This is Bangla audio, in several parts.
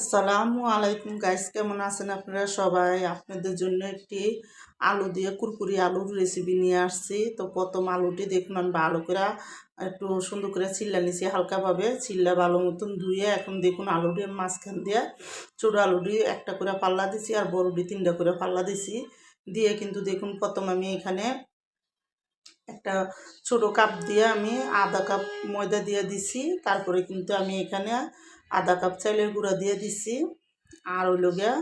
আসসালামু আলাইকুম গাইস, কেমন আছেন আপনারা সবাই? আপনাদের জন্য একটি আলু দিয়ে কুরকুরি আলুর রেসিপি নিয়ে আসছি। তো প্রথম আলুটি দেখুন, আমি ভালো করে একটু সুন্দর করে চিল্লা নিছি হালকাভাবে। চিল্লা ভালো মতন ধুয়ে এখন দেখুন আলুটি মাঝখান দিয়ে ছোটো আলুটি একটা করে পাল্লা দিছি আর বড়টি তিনটা করে পাল্লা দিছি। দিয়ে কিন্তু দেখুন, প্রথম আমি এখানে একটা ছোট কাপ দিয়ে আমি আধা কাপ ময়দা দিয়ে দিছি। তারপরে কিন্তু আমি এখানে আধা কাপ চাইলের গুঁড়া দিয়ে দিছি। আর ওই গিয়া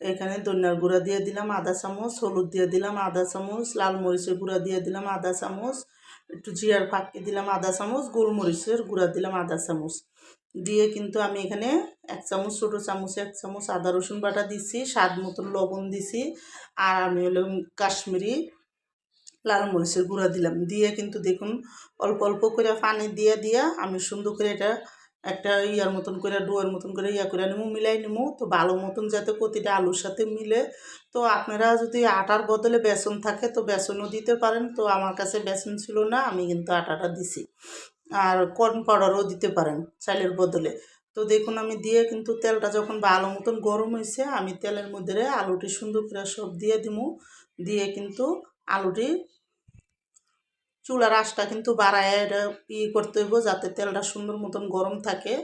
এখানে ধনিয়ার গুঁড়া দিয়ে দিলাম আধা চামচ, হলুদ দিয়ে দিলাম আধা চামচ, লাল মরিচের গুঁড়া দিয়ে দিলাম আধা চামচ, একটু জিরার ফাঁকি দিলাম আধা চামচ, গোলমরিচের গুঁড়া দিলাম আধা চামচ। দিয়ে কিন্তু আমি এখানে এক চামচ, ছোটো চামচে, এক চামচ আদা রসুন বাটা দিছি, স্বাদ মতন লবণ দিছি। আর আমি হলো কাশ্মীরি লাল মরিচের গুঁড়া দিলাম। দিয়ে কিন্তু দেখুন অল্প অল্প করে পানি দিয়ে দিয়ে আমি সুন্দর করে এটা একটা ইয়ার মতন করে, ডোয়ের মতন করে ইয়া করে নেব, মিলাই নেব। তো ভালো মতন যাতে প্রতিটা আলুর সাথে মিলে। তো আপনারা যদি আটার বদলে বেসন থাকে, তো বেসনও দিতে পারেন। তো আমার কাছে বেসন ছিল না, আমি কিন্তু আটাটা দিছি। আর কর্ন পাউডারও দিতে পারেন চালের বদলে। তো দেখুন, আমি দিয়ে কিন্তু তেলটা যখন ভালো মতন গরম হয়েছে আমি তেলের মধ্যে আলুটি সুন্দর করে সব দিয়ে দিব দিয়ে কিন্তু আলুটি চুলার আঁশটা কিন্তু বাড়ায় এটা ই করতে হইব যাতে তেলটা সুন্দর মতন গরম থাকে।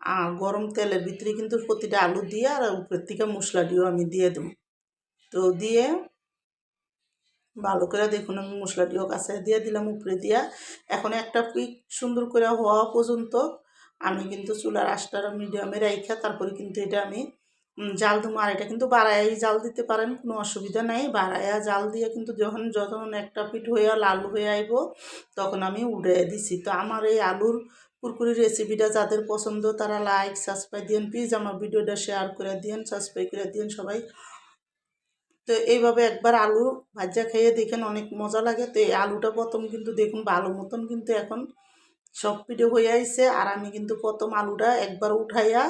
আর গরম তেলের ভিতরে কিন্তু প্রতিটা আলু দিয়ে আর উপরের থেকে মশলাটিও আমি দিয়ে দেব। তো দিয়ে ভালো করে দেখুন আমি মশলাটিও কাছে দিয়ে দিলাম উপরে দিয়া। এখন একটা পিক সুন্দর করে হওয়া পর্যন্ত আমি কিন্তু চুলার আঁশটা মিডিয়ামে রাইখা তারপরে কিন্তু এটা আমি জাল আর এটা কিন্তু বাড়াই জাল দিতে পারেন, কোনো অসুবিধা নাই। বাড়াইয়া জাল দিয়ে কিন্তু যখন যখন একটা পিঠ হইয়া লাল হয়ে আইব, তখন আমি উড়ে দিছি। তো আমার এই আলুর কুরকুরি রেসিপিটা যাদের পছন্দ, তারা লাইক সাবস্ক্রাইব দিন প্লিজ আমার ভিডিওটা শেয়ার করে দিন সাবস্ক্রাইব করে দিন সবাই। তো এইভাবে একবার আলু ভাজা খেয়ে দেখেন অনেক মজা লাগে। তো এই আলুটা প্রথম কিন্তু দেখুন, ভালো মতন কিন্তু এখন সব পিঠে হয়ে আইছে। আর আমি কিন্তু প্রথম আলুটা একবার উঠাইয়া,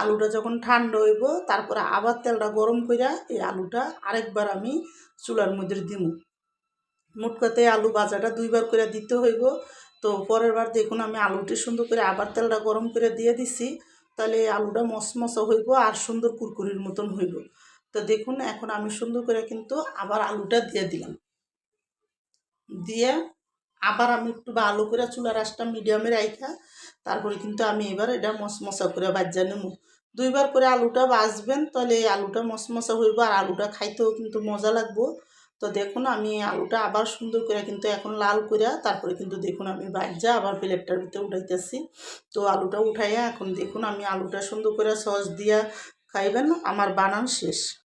আলুটা যখন ঠান্ডা হইব, তারপরে আবার তেলটা গরম করিয়া এই আলুটা আরেকবার আমি চুলার মধ্যে দিব মোট কথা আলু ভাজাটা দুইবার করে দিতে হইব। তো পরের বার দেখুন আমি আলুটি সুন্দর করে আবার তেলটা গরম করে দিয়ে দিছি। তাহলে এই আলুটা মসমসা হইব আর সুন্দর কুরকুরির মতন হইব। তো দেখুন এখন আমি সুন্দর করে কিন্তু আবার আলুটা দিয়ে দিলাম। দিয়ে আবার আমি একটু ভালো করে চুলার আঁশটা মিডিয়ামে রাখা তারপরে কিন্তু আমি এবার এটা মশমশা করে বাজ্যা নেব দুইবার করে আলুটা বাজবেন, তাহলে এই আলুটা মশমশা হইব আর আলুটা খাইতেও কিন্তু মজা লাগবো। তো দেখুন, আমি আলুটা আবার সুন্দর করে কিন্তু এখন লাল করে তারপরে কিন্তু দেখুন আমি বাজ্যা আবার প্লেটটার ভিতরে উঠাইতেছি। তো আলুটা উঠাইয়া এখন দেখুন আমি আলুটা সুন্দর করে সস দিয়া খাইবেন, আমার বানান শেষ।